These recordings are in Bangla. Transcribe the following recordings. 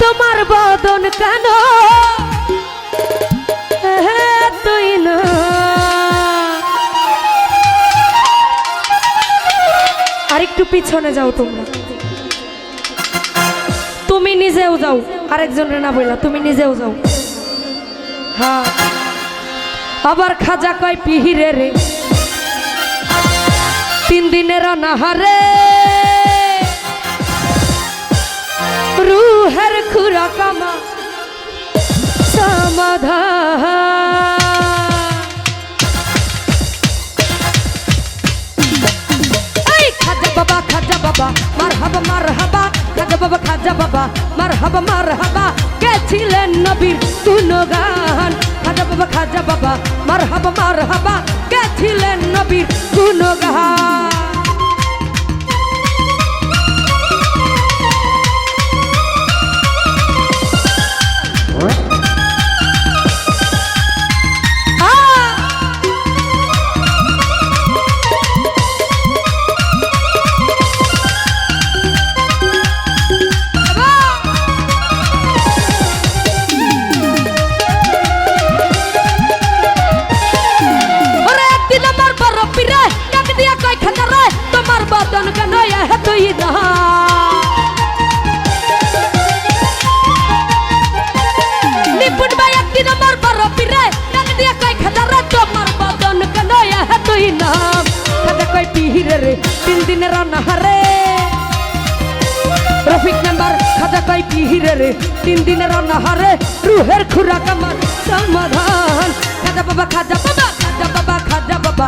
তোমার বদন কেন? তুই পিছনে যাও তোমরা। তুমি নিজেও যাও, আরেকজনের না বললা তুমি নিজেও যাও। হ্যাঁ। আবার খাজা কয়, পিহিরে রে। তিন দিনের অনাহারে। রুহের খুরা কামা, সমাধান। এই খাজা বাবা খাজা বাবা মার হাবা মার হাবা খাজা বাবা খাজা বাবা মার হাবা মার হাবা কে ছিলেন নবীর গুণগান? খাজা বাবা খাজা বাবা মার হাবা মার হাবা কে রে তোমার বদন কেন তুই একদিন আমার বড় পীরে ডাক দিয়া কয় রে তিন দিনের অনাহারে রফিক নাম্বার খাজা কয় পিহিরে রে তিন রুহের খুরাক আমার সমাধান খাজা বাবা খাজা বাবা খাজা বাবা খাজা বাবা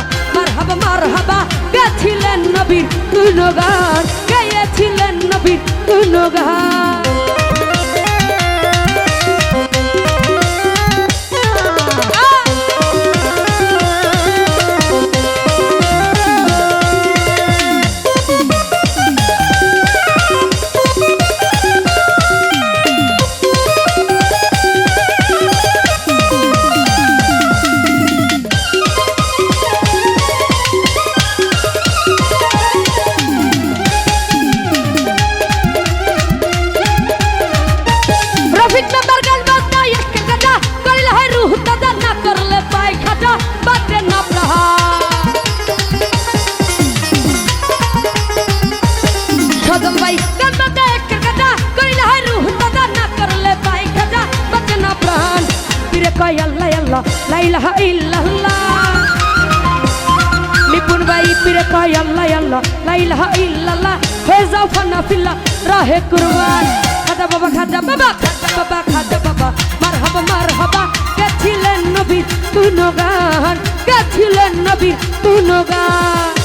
মার হাবা মার হাবা গেছিলেন নবীর তুই গুণগান গেয়েছিলেন নবীর তুই রফিক আল্লাহ লা ইলাহা ইল্লাল্লাহ নিপুণ বাই পীরে কয় আল্লাহ আল্লাহ। লা ইলাহা ইল্লাল্লাহ হয়ে যাও ফানা ফিল্লা রাহে কুরবান। খাজা বাবা খাজা বাবা খাজা বাবা খাজা বাবা। মারহাবা মারহাবা। গেছিলেন নবীর গুণগান গেছিলেন নবী গুণগান Come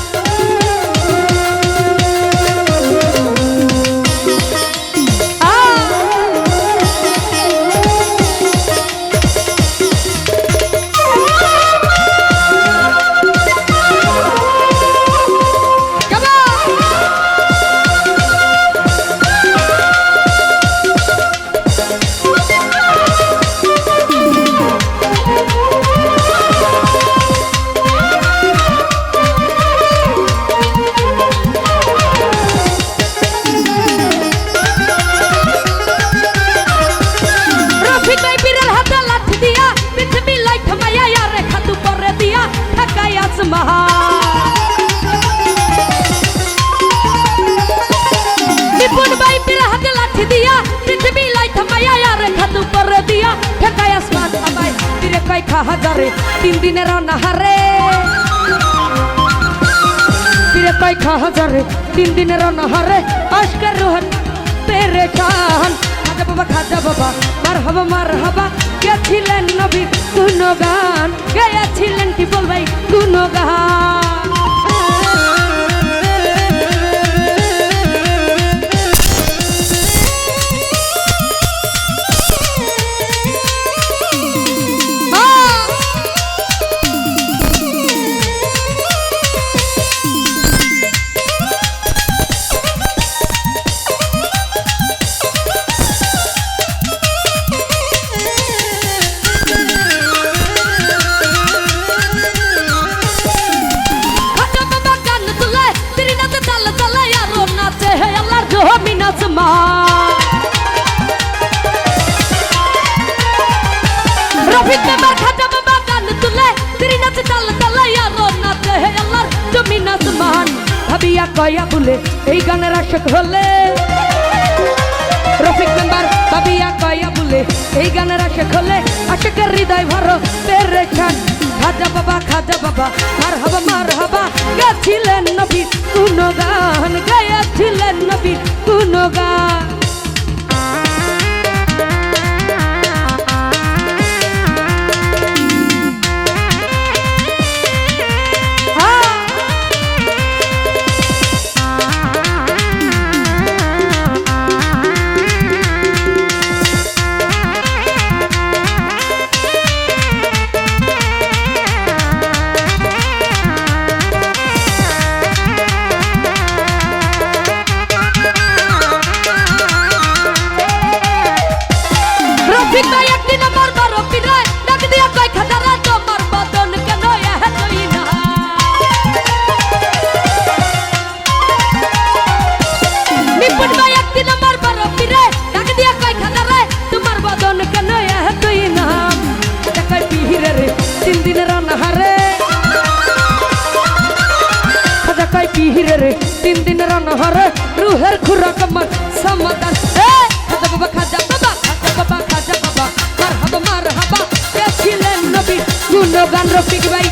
তিন দিনের অনাহারে। ফিরে পাই খা হাজারে তিন দিনের অনাহারে। আজকের রোহন পেরে খান খাজা বাবা খাজা বাবা মার হবা মার হবা গেছিলেন নবী গুণগান। গেছিলেন কি বলবাই গুণগান। ফিতে মাথা ডাবে বাগান তুলে ভাবিয়া কয়া বলে, এই গানের আশক হলে। রফিক ভাবিয়া কয়া বলে, এই গানের আশক হলে, আশকের speak right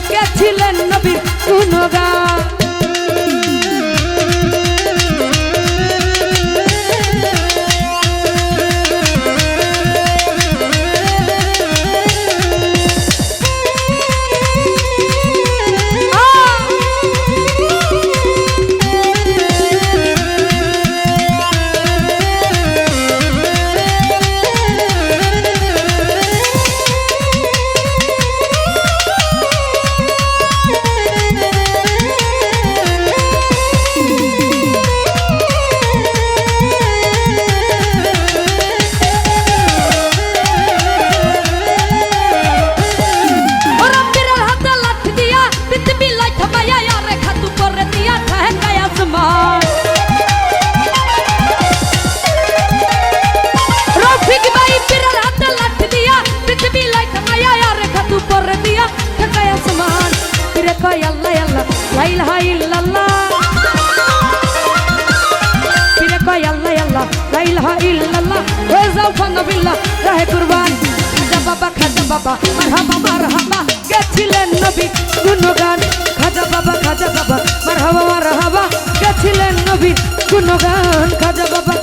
সৌফন বিল্লা রাহে কুরবান। খাজা বাবা খাজা বাবা, মারহাবা মারহাবা, গেছিলেন নবী গুণগান। খাজা বাবা খাজা বাবা, মারহাবা মারহাবা, গেছিলেন নবী গুণগান। খাজা বাবা